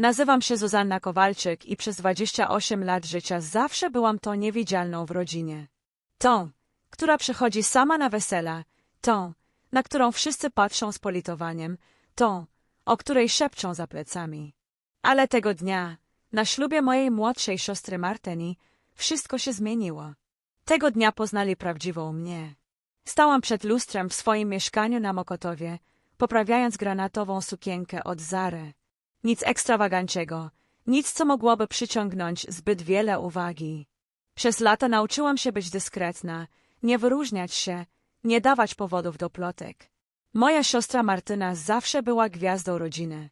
Nazywam się Zuzanna Kowalczyk i przez 28 lat życia zawsze byłam tą niewidzialną w rodzinie. Tą, która przychodzi sama na wesela, tą, na którą wszyscy patrzą z politowaniem, tą, o której szepczą za plecami. Ale tego dnia, na ślubie mojej młodszej siostry Marteni, wszystko się zmieniło. Tego dnia poznali prawdziwą mnie. Stałam przed lustrem w swoim mieszkaniu na Mokotowie, poprawiając granatową sukienkę od Zary. Nic ekstrawaganckiego, nic co mogłoby przyciągnąć zbyt wiele uwagi. Przez lata nauczyłam się być dyskretna, nie wyróżniać się, nie dawać powodów do plotek. Moja siostra Martyna zawsze była gwiazdą rodziny.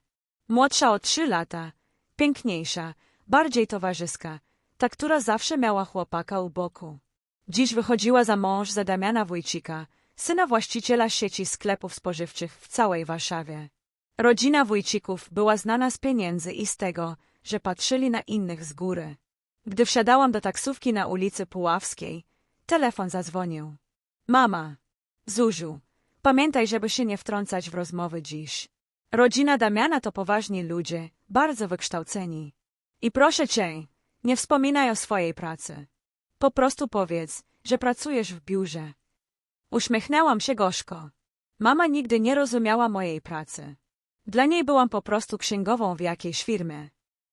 Młodsza o trzy lata, piękniejsza, bardziej towarzyska, ta, która zawsze miała chłopaka u boku. Dziś wychodziła za mąż za Damiana Wójcika, syna właściciela sieci sklepów spożywczych w całej Warszawie. Rodzina Wójcików była znana z pieniędzy i z tego, że patrzyli na innych z góry. Gdy wsiadałam do taksówki na ulicy Puławskiej, telefon zadzwonił. Mama, Zuziu, pamiętaj, żeby się nie wtrącać w rozmowy dziś. Rodzina Damiana to poważni ludzie, bardzo wykształceni. I proszę cię, nie wspominaj o swojej pracy. Po prostu powiedz, że pracujesz w biurze. Uśmiechnęłam się gorzko. Mama nigdy nie rozumiała mojej pracy. Dla niej byłam po prostu księgową w jakiejś firmie.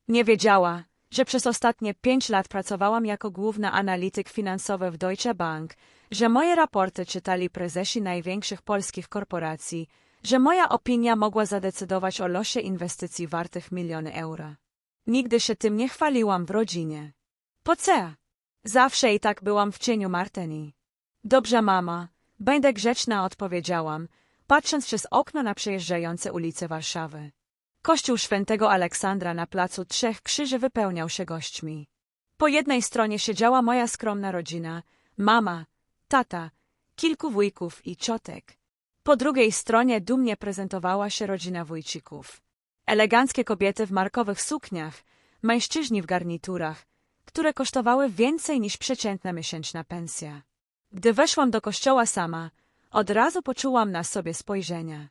Nie wiedziała, że przez ostatnie pięć lat pracowałam jako główna analityk finansowy w Deutsche Bank, że moje raporty czytali prezesi największych polskich korporacji, że moja opinia mogła zadecydować o losie inwestycji wartych miliony euro. Nigdy się tym nie chwaliłam w rodzinie. Po co? Zawsze i tak byłam w cieniu Marteni. Dobrze, mama, będę grzeczna, odpowiedziałam, patrząc przez okno na przejeżdżające ulice Warszawy. Kościół świętego Aleksandra na placu Trzech Krzyży wypełniał się gośćmi. Po jednej stronie siedziała moja skromna rodzina, mama, tata, kilku wujków i ciotek. Po drugiej stronie dumnie prezentowała się rodzina Wójcików. Eleganckie kobiety w markowych sukniach, mężczyźni w garniturach, które kosztowały więcej niż przeciętna miesięczna pensja. Gdy weszłam do kościoła sama, od razu poczułam na sobie spojrzenia.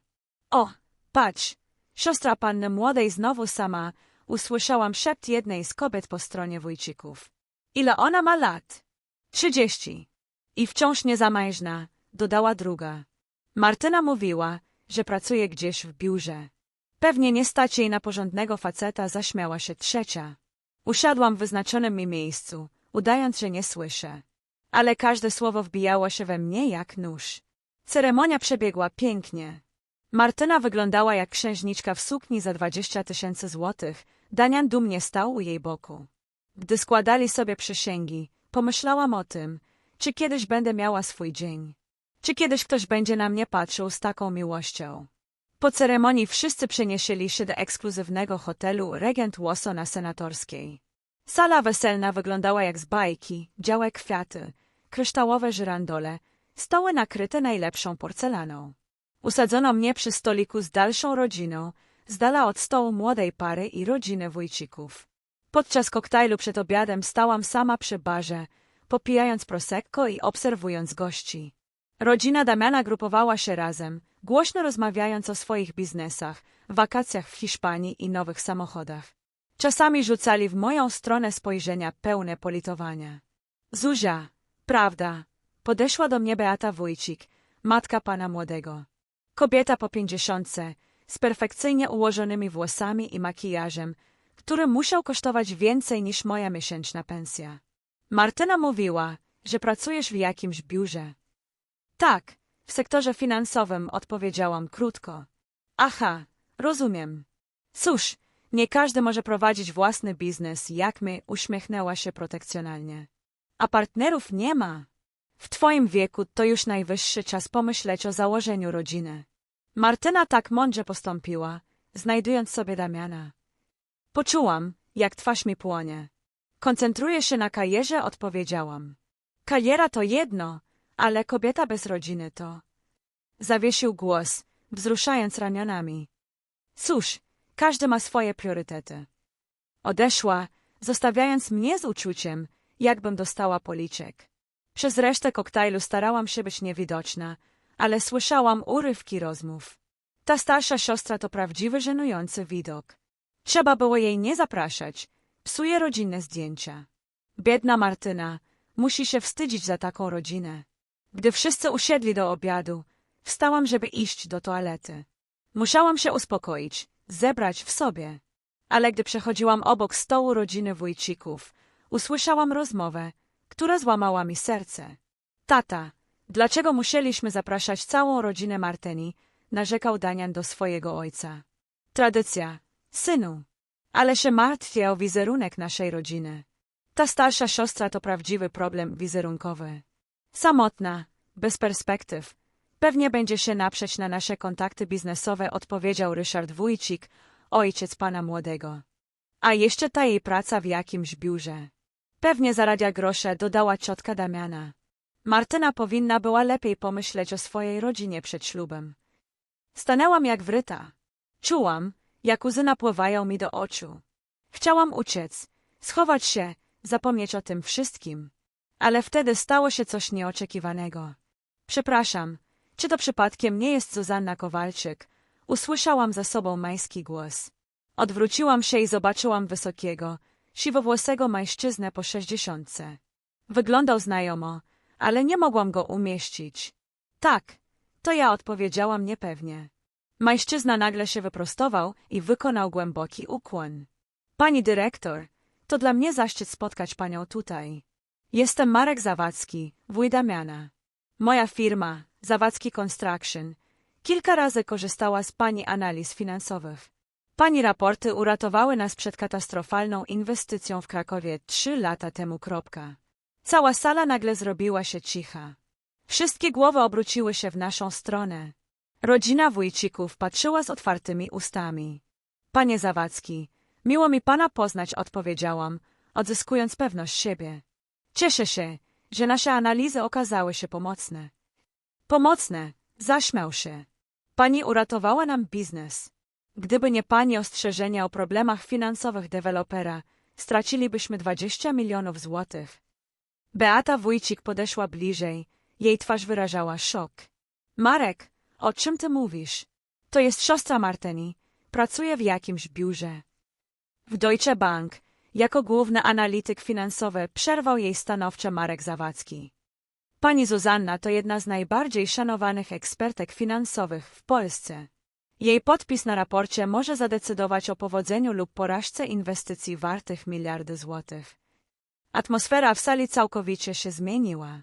O, patrz, siostra panny młodej znowu sama, usłyszałam szept jednej z kobiet po stronie Wójcików. Ile ona ma lat? Trzydzieści. I wciąż niezamężna, dodała druga. Martyna mówiła, że pracuje gdzieś w biurze. Pewnie nie stać jej na porządnego faceta, zaśmiała się trzecia. Usiadłam w wyznaczonym mi miejscu, udając, że nie słyszę. Ale każde słowo wbijało się we mnie jak nóż. Ceremonia przebiegła pięknie. Martyna wyglądała jak księżniczka w sukni za dwadzieścia tysięcy złotych. Danian dumnie stał u jej boku. Gdy składali sobie przysięgi, pomyślałam o tym, czy kiedyś będę miała swój dzień. Czy kiedyś ktoś będzie na mnie patrzył z taką miłością. Po ceremonii wszyscy przenieśli się do ekskluzywnego hotelu Regent Łoso na Senatorskiej. Sala weselna wyglądała jak z bajki, białe kwiaty, kryształowe żyrandole, stoły nakryte najlepszą porcelaną. Usadzono mnie przy stoliku z dalszą rodziną, z dala od stołu młodej pary i rodziny wujcików. Podczas koktajlu przed obiadem stałam sama przy barze, popijając prosecco i obserwując gości. Rodzina Damiana grupowała się razem, głośno rozmawiając o swoich biznesach, wakacjach w Hiszpanii i nowych samochodach. Czasami rzucali w moją stronę spojrzenia pełne politowania. Zuzia, prawda, podeszła do mnie Beata Wójcik, matka pana młodego. Kobieta po pięćdziesiątce, z perfekcyjnie ułożonymi włosami i makijażem, który musiał kosztować więcej niż moja miesięczna pensja. Martyna mówiła, że pracujesz w jakimś biurze. Tak, w sektorze finansowym odpowiedziałam krótko. Aha, rozumiem. Cóż, nie każdy może prowadzić własny biznes, jak my, uśmiechnęła się protekcjonalnie. A partnerów nie ma. W twoim wieku to już najwyższy czas pomyśleć o założeniu rodziny. Martyna tak mądrze postąpiła, znajdując sobie Damiana. Poczułam, jak twarz mi płonie. Koncentruję się na karierze, odpowiedziałam. Kariera to jedno, ale kobieta bez rodziny to... Zawiesił głos, wzruszając ramionami. Cóż, każdy ma swoje priorytety. Odeszła, zostawiając mnie z uczuciem, jakbym dostała policzek. Przez resztę koktajlu starałam się być niewidoczna, ale słyszałam urywki rozmów. Ta starsza siostra to prawdziwy żenujący widok. Trzeba było jej nie zapraszać. Psuje rodzinne zdjęcia. Biedna Martyna musi się wstydzić za taką rodzinę. Gdy wszyscy usiedli do obiadu, wstałam, żeby iść do toalety. Musiałam się uspokoić, zebrać w sobie. Ale gdy przechodziłam obok stołu rodziny Wójcików, usłyszałam rozmowę, która złamała mi serce. Tata, dlaczego musieliśmy zapraszać całą rodzinę Marteni? narzekał Danian do swojego ojca. Tradycja, synu. Ale się martwię o wizerunek naszej rodziny. Ta starsza siostra to prawdziwy problem wizerunkowy. Samotna, bez perspektyw. Pewnie będzie się naprzeć na nasze kontakty biznesowe, odpowiedział Ryszard Wójcik, ojciec pana młodego. A jeszcze ta jej praca w jakimś biurze. Pewnie zarabia grosze, dodała ciotka Damiana. Martyna powinna była lepiej pomyśleć o swojej rodzinie przed ślubem. Stanęłam jak wryta. Czułam, jak łzy napływają mi do oczu. Chciałam uciec, schować się, zapomnieć o tym wszystkim. Ale wtedy stało się coś nieoczekiwanego. Przepraszam, czy to przypadkiem nie jest Zuzanna Kowalczyk? Usłyszałam za sobą majski głos. Odwróciłam się i zobaczyłam wysokiego, siwowłosego mężczyznę po sześćdziesiątce. Wyglądał znajomo, ale nie mogłam go umieścić. Tak, to ja odpowiedziałam niepewnie. Mężczyzna nagle się wyprostował i wykonał głęboki ukłon. Pani dyrektor, to dla mnie zaszczyt spotkać panią tutaj. Jestem Marek Zawadzki, wuj Damiana. Moja firma, Zawadzki Construction, kilka razy korzystała z pani analiz finansowych. Pani raporty uratowały nas przed katastrofalną inwestycją w Krakowie trzy lata temu. Kropka. Cała sala nagle zrobiła się cicha. Wszystkie głowy obróciły się w naszą stronę. Rodzina Wójcików patrzyła z otwartymi ustami. Panie Zawadzki, miło mi pana poznać, odpowiedziałam, odzyskując pewność siebie. Cieszę się, że nasze analizy okazały się pomocne. Pomocne, zaśmiał się. Pani uratowała nam biznes. Gdyby nie pani ostrzeżenia o problemach finansowych dewelopera, stracilibyśmy 20 milionów złotych. Beata Wójcik podeszła bliżej, jej twarz wyrażała szok. Marek, o czym ty mówisz? To jest siostra Marteni, pracuje w jakimś biurze. W Deutsche Bank, jako główny analityk finansowy, przerwał jej stanowczo Marek Zawadzki. Pani Zuzanna to jedna z najbardziej szanowanych ekspertek finansowych w Polsce. Jej podpis na raporcie może zadecydować o powodzeniu lub porażce inwestycji wartych miliardy złotych. Atmosfera w sali całkowicie się zmieniła.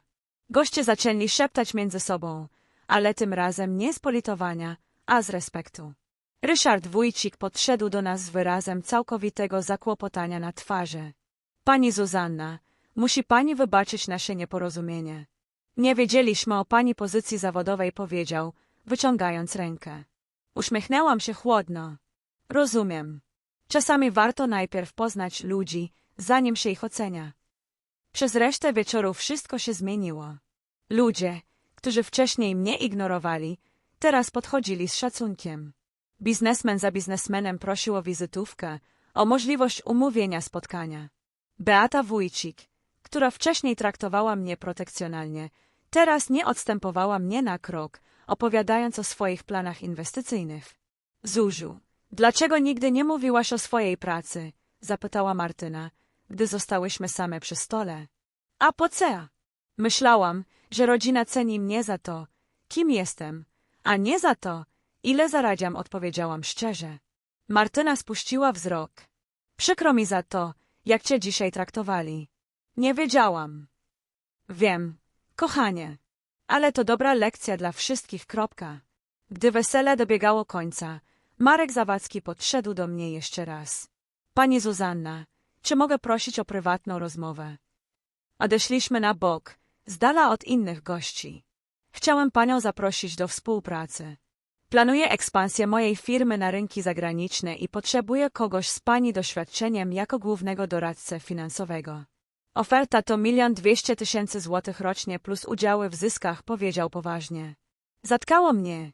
Goście zaczęli szeptać między sobą, ale tym razem nie z politowania, a z respektu. Ryszard Wójcik podszedł do nas z wyrazem całkowitego zakłopotania na twarzy. Pani Zuzanna, musi pani wybaczyć nasze nieporozumienie. Nie wiedzieliśmy o pani pozycji zawodowej, powiedział, wyciągając rękę. Uśmiechnęłam się chłodno. Rozumiem. Czasami warto najpierw poznać ludzi, zanim się ich ocenia. Przez resztę wieczoru wszystko się zmieniło. Ludzie, którzy wcześniej mnie ignorowali, teraz podchodzili z szacunkiem. Biznesmen za biznesmenem prosił o wizytówkę, o możliwość umówienia spotkania. Beata Wójcik, która wcześniej traktowała mnie protekcjonalnie, teraz nie odstępowała mnie na krok, opowiadając o swoich planach inwestycyjnych. Zuziu, dlaczego nigdy nie mówiłaś o swojej pracy? zapytała Martyna, gdy zostałyśmy same przy stole. A po co? Myślałam, że rodzina ceni mnie za to, kim jestem, a nie za to, ile zaradziam, odpowiedziałam szczerze. Martyna spuściła wzrok. Przykro mi za to, jak cię dzisiaj traktowali. Nie wiedziałam. Wiem, kochanie, ale to dobra lekcja dla wszystkich. Kropka. Gdy wesele dobiegało końca, Marek Zawadzki podszedł do mnie jeszcze raz. Pani Zuzanna, czy mogę prosić o prywatną rozmowę? Odeszliśmy na bok, z dala od innych gości. Chciałem panią zaprosić do współpracy. Planuję ekspansję mojej firmy na rynki zagraniczne i potrzebuję kogoś z pani doświadczeniem jako głównego doradcę finansowego. Oferta to milion dwieście tysięcy złotych rocznie plus udziały w zyskach, powiedział poważnie. Zatkało mnie.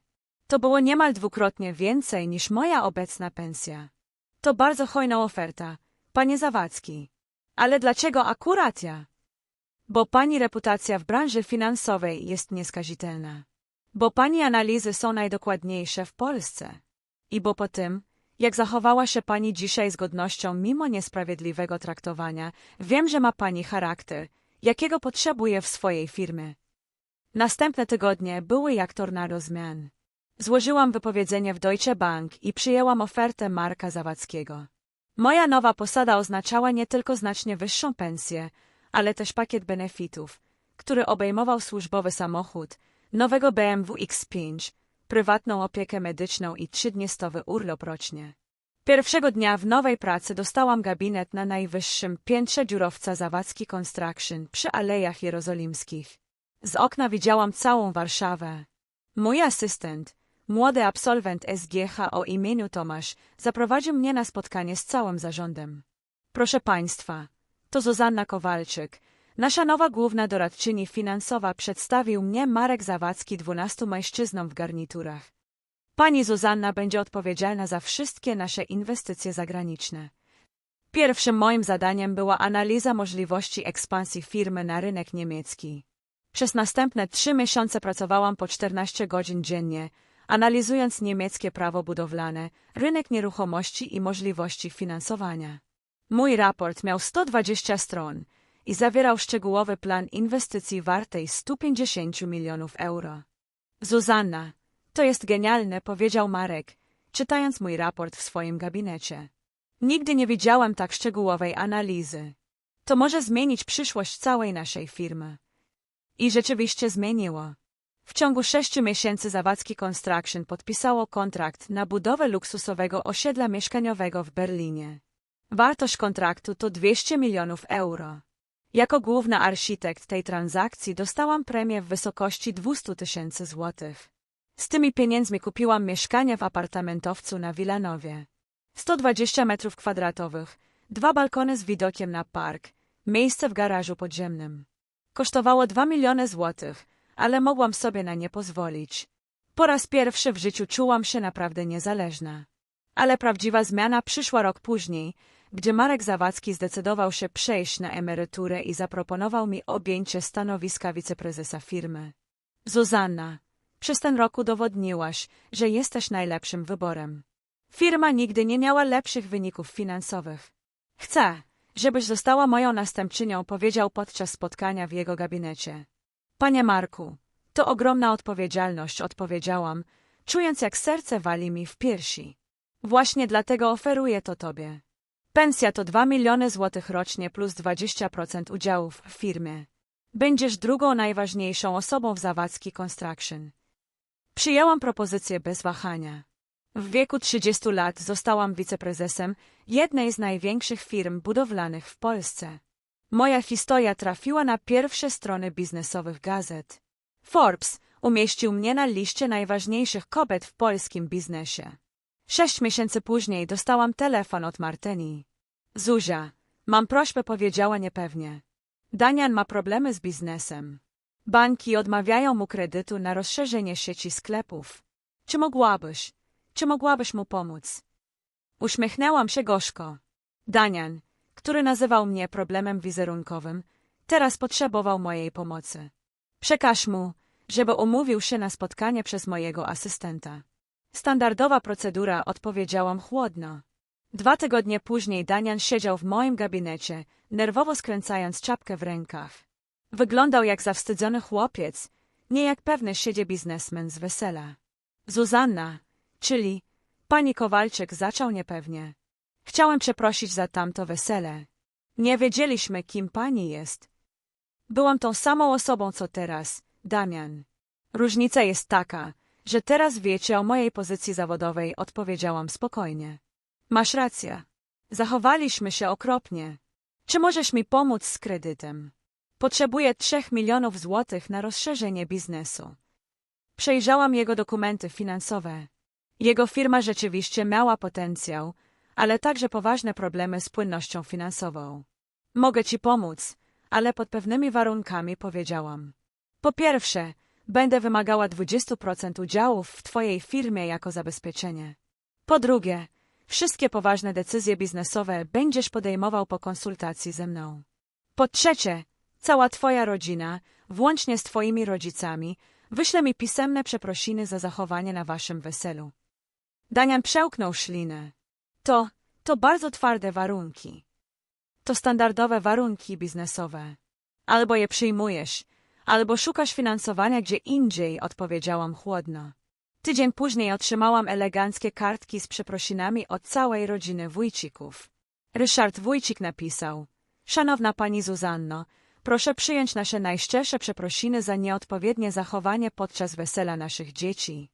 To było niemal dwukrotnie więcej niż moja obecna pensja. To bardzo hojna oferta, panie Zawadzki. Ale dlaczego akurat ja? Bo pani reputacja w branży finansowej jest nieskazitelna. Bo pani analizy są najdokładniejsze w Polsce. I bo po tym, Jak zachowała się pani dzisiaj z godnością mimo niesprawiedliwego traktowania, wiem, że ma pani charakter, jakiego potrzebuje w swojej firmie. Następne tygodnie były jak tornado zmian. Złożyłam wypowiedzenie w Deutsche Bank i przyjęłam ofertę Marka Zawadzkiego. Moja nowa posada oznaczała nie tylko znacznie wyższą pensję, ale też pakiet benefitów, który obejmował służbowy samochód, nowego BMW X5, prywatną opiekę medyczną i trzydniestowy urlop rocznie. Pierwszego dnia w nowej pracy dostałam gabinet na najwyższym piętrze dziurowca Zawadzki Construction przy Alejach Jerozolimskich. Z okna widziałam całą Warszawę. Mój asystent, młody absolwent SGH o imieniu Tomasz, zaprowadził mnie na spotkanie z całym zarządem. Proszę Państwa, to Zuzanna Kowalczyk, nasza nowa główna doradczyni finansowa przedstawił mnie Marek Zawadzki dwunastu mężczyznom w garniturach. Pani Zuzanna będzie odpowiedzialna za wszystkie nasze inwestycje zagraniczne. Pierwszym moim zadaniem była analiza możliwości ekspansji firmy na rynek niemiecki. Przez następne trzy miesiące pracowałam po 14 godzin dziennie, analizując niemieckie prawo budowlane, rynek nieruchomości i możliwości finansowania. Mój raport miał 120 stron i zawierał szczegółowy plan inwestycji wartej 150 milionów euro. Zuzanna, to jest genialne, powiedział Marek, czytając mój raport w swoim gabinecie. Nigdy nie widziałem tak szczegółowej analizy. To może zmienić przyszłość całej naszej firmy. I rzeczywiście zmieniło. W ciągu sześciu miesięcy Zawadzki Construction podpisało kontrakt na budowę luksusowego osiedla mieszkaniowego w Berlinie. Wartość kontraktu to 200 milionów euro. Jako główna architekt tej transakcji dostałam premię w wysokości 200 tysięcy złotych. Z tymi pieniędzmi kupiłam mieszkanie w apartamentowcu na Wilanowie. 120 metrów kwadratowych, dwa balkony z widokiem na park, miejsce w garażu podziemnym. Kosztowało 2 miliony złotych, ale mogłam sobie na nie pozwolić. Po raz pierwszy w życiu czułam się naprawdę niezależna. Ale prawdziwa zmiana przyszła rok później, gdzie Marek Zawadzki zdecydował się przejść na emeryturę i zaproponował mi objęcie stanowiska wiceprezesa firmy. Zuzanna, przez ten rok udowodniłaś, że jesteś najlepszym wyborem. Firma nigdy nie miała lepszych wyników finansowych. Chcę, żebyś została moją następczynią, powiedział podczas spotkania w jego gabinecie. Panie Marku, to ogromna odpowiedzialność, odpowiedziałam, czując jak serce wali mi w piersi. Właśnie dlatego oferuję to tobie. Pensja to 2 miliony złotych rocznie plus 20% udziałów w firmie. Będziesz drugą najważniejszą osobą w Zawadzki Construction. Przyjęłam propozycję bez wahania. W wieku 30 lat zostałam wiceprezesem jednej z największych firm budowlanych w Polsce. Moja historia trafiła na pierwsze strony biznesowych gazet. Forbes umieścił mnie na liście najważniejszych kobiet w polskim biznesie. Sześć miesięcy później dostałam telefon od Marteni. Zuzia, mam prośbę, powiedziała niepewnie. Danian ma problemy z biznesem. Banki odmawiają mu kredytu na rozszerzenie sieci sklepów. Czy mogłabyś, czy mogłabyś mu pomóc? Uśmiechnęłam się gorzko. Danian, który nazywał mnie problemem wizerunkowym, teraz potrzebował mojej pomocy. Przekaż mu, żeby umówił się na spotkanie przez mojego asystenta. Standardowa procedura, odpowiedziałam chłodno. Dwa tygodnie później Danian siedział w moim gabinecie, nerwowo skręcając czapkę w rękach. Wyglądał jak zawstydzony chłopiec, nie jak pewny siedzie biznesmen z wesela. Zuzanna, czyli pani Kowalczyk zaczął niepewnie. Chciałem przeprosić za tamto wesele. Nie wiedzieliśmy, kim pani jest. Byłam tą samą osobą, co teraz, Damian. Różnica jest taka, że teraz wiecie o mojej pozycji zawodowej, odpowiedziałam spokojnie. Masz rację. Zachowaliśmy się okropnie. Czy możesz mi pomóc z kredytem? Potrzebuję trzech milionów złotych na rozszerzenie biznesu. Przejrzałam jego dokumenty finansowe. Jego firma rzeczywiście miała potencjał, ale także poważne problemy z płynnością finansową. Mogę ci pomóc, ale pod pewnymi warunkami powiedziałam. Po pierwsze, będę wymagała 20% udziałów w twojej firmie jako zabezpieczenie. Po drugie, wszystkie poważne decyzje biznesowe będziesz podejmował po konsultacji ze mną. Po trzecie, cała twoja rodzina, włącznie z twoimi rodzicami, wyśle mi pisemne przeprosiny za zachowanie na waszym weselu. Danian przełknął ślinę. To, to bardzo twarde warunki. To standardowe warunki biznesowe. Albo je przyjmujesz, albo szukasz finansowania gdzie indziej, odpowiedziałam chłodno. Tydzień później otrzymałam eleganckie kartki z przeprosinami od całej rodziny Wójcików. Ryszard Wójcik napisał: Szanowna pani Zuzanno, proszę przyjąć nasze najszczersze przeprosiny za nieodpowiednie zachowanie podczas wesela naszych dzieci.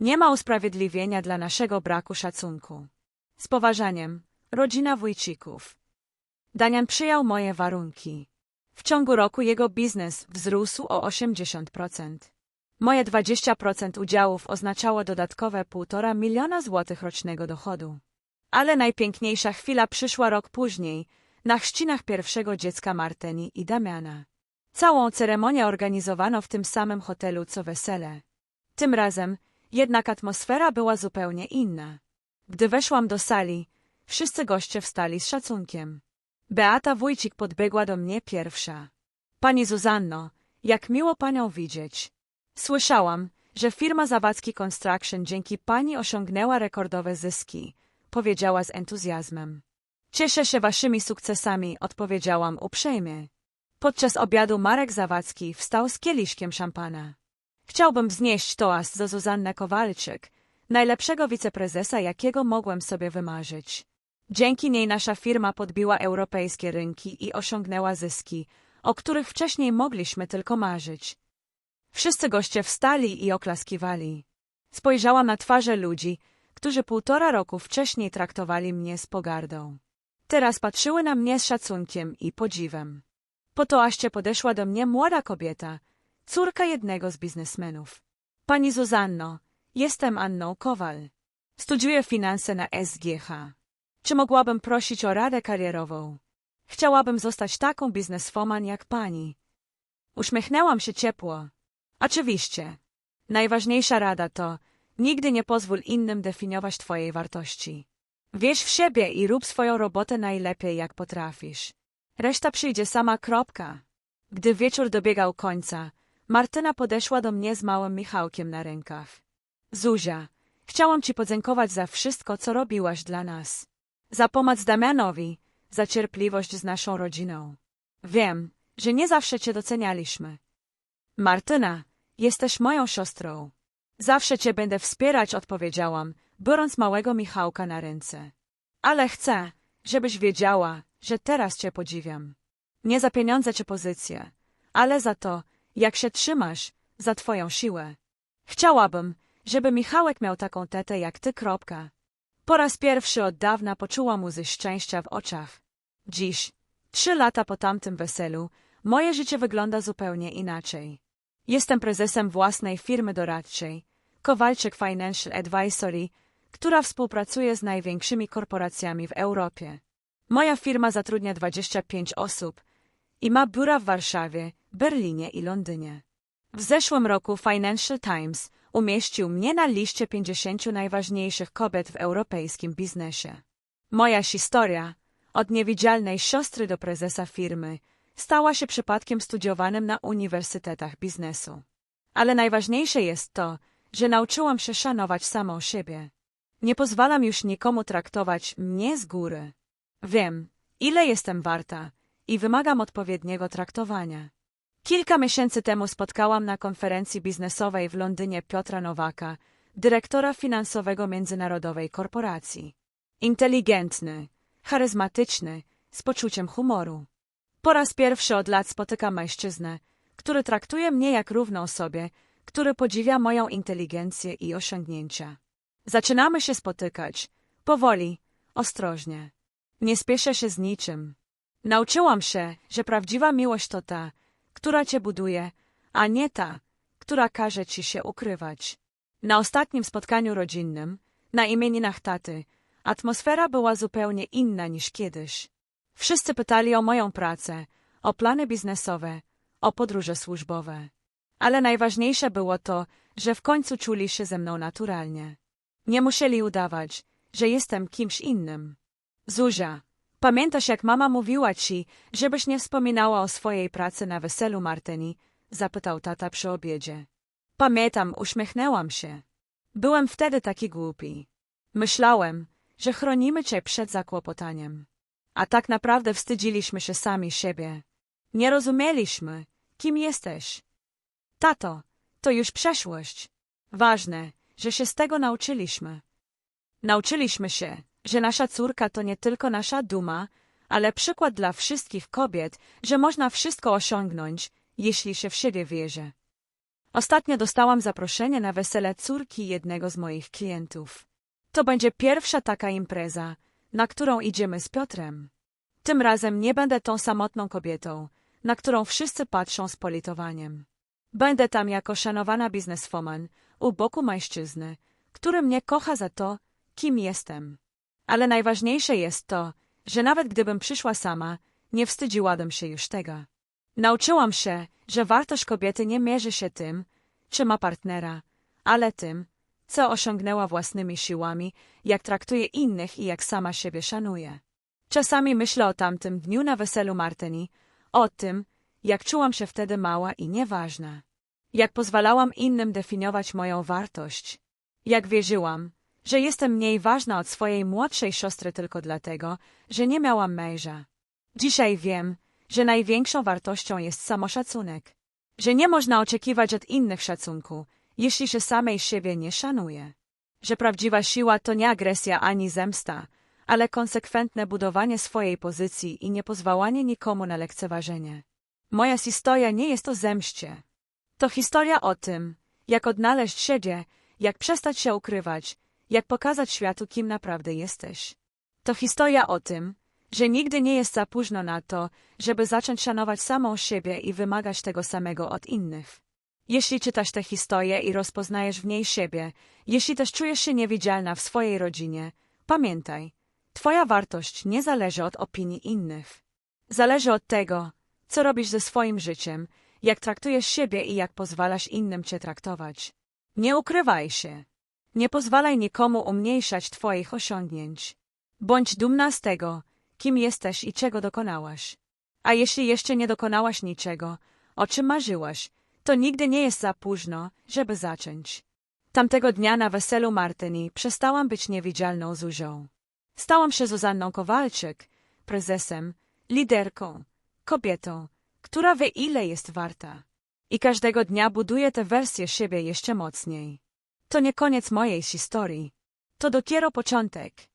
Nie ma usprawiedliwienia dla naszego braku szacunku. Z poważaniem, rodzina Wójcików. Danian przyjął moje warunki. W ciągu roku jego biznes wzrósł o 80%. Moje 20% udziałów oznaczało dodatkowe 1,5 miliona złotych rocznego dochodu. Ale najpiękniejsza chwila przyszła rok później, na chrzcinach pierwszego dziecka Marteni i Damiana. Całą ceremonię organizowano w tym samym hotelu co wesele. Tym razem jednak atmosfera była zupełnie inna. Gdy weszłam do sali, wszyscy goście wstali z szacunkiem. Beata Wójcik podbiegła do mnie pierwsza. Pani Zuzanno, jak miło panią widzieć. Słyszałam, że firma Zawadzki Construction dzięki pani osiągnęła rekordowe zyski, powiedziała z entuzjazmem. Cieszę się waszymi sukcesami, odpowiedziałam uprzejmie. Podczas obiadu Marek Zawadzki wstał z kieliszkiem szampana. Chciałbym wznieść toast do Zuzannę Kowalczyk, najlepszego wiceprezesa, jakiego mogłem sobie wymarzyć. Dzięki niej nasza firma podbiła europejskie rynki i osiągnęła zyski, o których wcześniej mogliśmy tylko marzyć. Wszyscy goście wstali i oklaskiwali. Spojrzałam na twarze ludzi, którzy półtora roku wcześniej traktowali mnie z pogardą. Teraz patrzyły na mnie z szacunkiem i podziwem. Po toaście podeszła do mnie młoda kobieta, córka jednego z biznesmenów. Pani Zuzanno, jestem Anną Kowal. Studiuję finanse na SGH. Czy mogłabym prosić o radę karierową? Chciałabym zostać taką bizneswoman jak pani. Uśmiechnęłam się ciepło. Oczywiście. Najważniejsza rada to, nigdy nie pozwól innym definiować twojej wartości. Wierz w siebie i rób swoją robotę najlepiej jak potrafisz. Reszta przyjdzie sama kropka. Gdy wieczór dobiegał końca, Martyna podeszła do mnie z małym Michałkiem na rękach. Zuzia, chciałam ci podziękować za wszystko, co robiłaś dla nas. Za pomoc Damianowi, za cierpliwość z naszą rodziną. Wiem, że nie zawsze cię docenialiśmy. Martyna, jesteś moją siostrą. Zawsze cię będę wspierać, odpowiedziałam, biorąc małego Michałka na ręce. Ale chcę, żebyś wiedziała, że teraz cię podziwiam. Nie za pieniądze czy pozycję, ale za to, jak się trzymasz, za twoją siłę. Chciałabym, żeby Michałek miał taką tetę jak ty, kropka. Po raz pierwszy od dawna poczułam łzy szczęścia w oczach. Dziś, trzy lata po tamtym weselu, moje życie wygląda zupełnie inaczej. Jestem prezesem własnej firmy doradczej, Kowalczyk Financial Advisory, która współpracuje z największymi korporacjami w Europie. Moja firma zatrudnia 25 osób i ma biura w Warszawie, Berlinie i Londynie. W zeszłym roku Financial Times umieścił mnie na liście 50 najważniejszych kobiet w europejskim biznesie. Moja historia, od niewidzialnej siostry do prezesa firmy, stała się przypadkiem studiowanym na uniwersytetach biznesu. Ale najważniejsze jest to, że nauczyłam się szanować samą siebie. Nie pozwalam już nikomu traktować mnie z góry. Wiem, ile jestem warta i wymagam odpowiedniego traktowania. Kilka miesięcy temu spotkałam na konferencji biznesowej w Londynie Piotra Nowaka, dyrektora finansowego międzynarodowej korporacji. Inteligentny, charyzmatyczny, z poczuciem humoru. Po raz pierwszy od lat spotykam mężczyznę, który traktuje mnie jak równą osobie, który podziwia moją inteligencję i osiągnięcia. Zaczynamy się spotykać, powoli, ostrożnie. Nie spieszę się z niczym. Nauczyłam się, że prawdziwa miłość to ta, która cię buduje, a nie ta, która każe ci się ukrywać. Na ostatnim spotkaniu rodzinnym, na imieninach taty, atmosfera była zupełnie inna niż kiedyś. Wszyscy pytali o moją pracę, o plany biznesowe, o podróże służbowe. Ale najważniejsze było to, że w końcu czuli się ze mną naturalnie. Nie musieli udawać, że jestem kimś innym. Zuzia, pamiętasz jak mama mówiła ci, żebyś nie wspominała o swojej pracy na weselu Martyni? Zapytał tata przy obiedzie. Pamiętam, uśmiechnęłam się. Byłem wtedy taki głupi. Myślałem, że chronimy cię przed zakłopotaniem. A tak naprawdę wstydziliśmy się sami siebie. Nie rozumieliśmy, kim jesteś. Tato, to już przeszłość. Ważne, że się z tego nauczyliśmy. Nauczyliśmy się, że nasza córka to nie tylko nasza duma, ale przykład dla wszystkich kobiet, że można wszystko osiągnąć, jeśli się w siebie wierzy. Ostatnio dostałam zaproszenie na wesele córki jednego z moich klientów. To będzie pierwsza taka impreza, na którą idziemy z Piotrem. Tym razem nie będę tą samotną kobietą, na którą wszyscy patrzą z politowaniem. Będę tam jako szanowana bizneswoman, u boku mężczyzny, który mnie kocha za to, kim jestem. Ale najważniejsze jest to, że nawet gdybym przyszła sama, nie wstydziłabym się już tego. Nauczyłam się, że wartość kobiety nie mierzy się tym, czy ma partnera, ale tym, co osiągnęła własnymi siłami, jak traktuje innych i jak sama siebie szanuje. Czasami myślę o tamtym dniu na weselu Marteni, o tym, jak czułam się wtedy mała i nieważna. Jak pozwalałam innym definiować moją wartość. Jak wierzyłam, że jestem mniej ważna od swojej młodszej siostry tylko dlatego, że nie miałam męża. Dzisiaj wiem, że największą wartością jest samoszacunek. Że nie można oczekiwać od innych szacunku, jeśli się samej siebie nie szanuje. Że prawdziwa siła to nie agresja ani zemsta, ale konsekwentne budowanie swojej pozycji i niepozwalanie nikomu na lekceważenie. Moja historia nie jest o zemście. To historia o tym, jak odnaleźć siebie, jak przestać się ukrywać, jak pokazać światu, kim naprawdę jesteś. To historia o tym, że nigdy nie jest za późno na to, żeby zacząć szanować samą siebie i wymagać tego samego od innych. Jeśli czytasz tę historię i rozpoznajesz w niej siebie, jeśli też czujesz się niewidzialna w swojej rodzinie, pamiętaj, twoja wartość nie zależy od opinii innych. Zależy od tego, co robisz ze swoim życiem, jak traktujesz siebie i jak pozwalasz innym cię traktować. Nie ukrywaj się. Nie pozwalaj nikomu umniejszać twoich osiągnięć. Bądź dumna z tego, kim jesteś i czego dokonałaś. A jeśli jeszcze nie dokonałaś niczego, o czym marzyłaś, to nigdy nie jest za późno, żeby zacząć. Tamtego dnia na weselu Martyni przestałam być niewidzialną Zuzią. Stałam się Zuzanną Kowalczyk, prezesem, liderką, kobietą, która wie ile jest warta. I każdego dnia buduje tę wersję siebie jeszcze mocniej. To nie koniec mojej historii. To dopiero początek.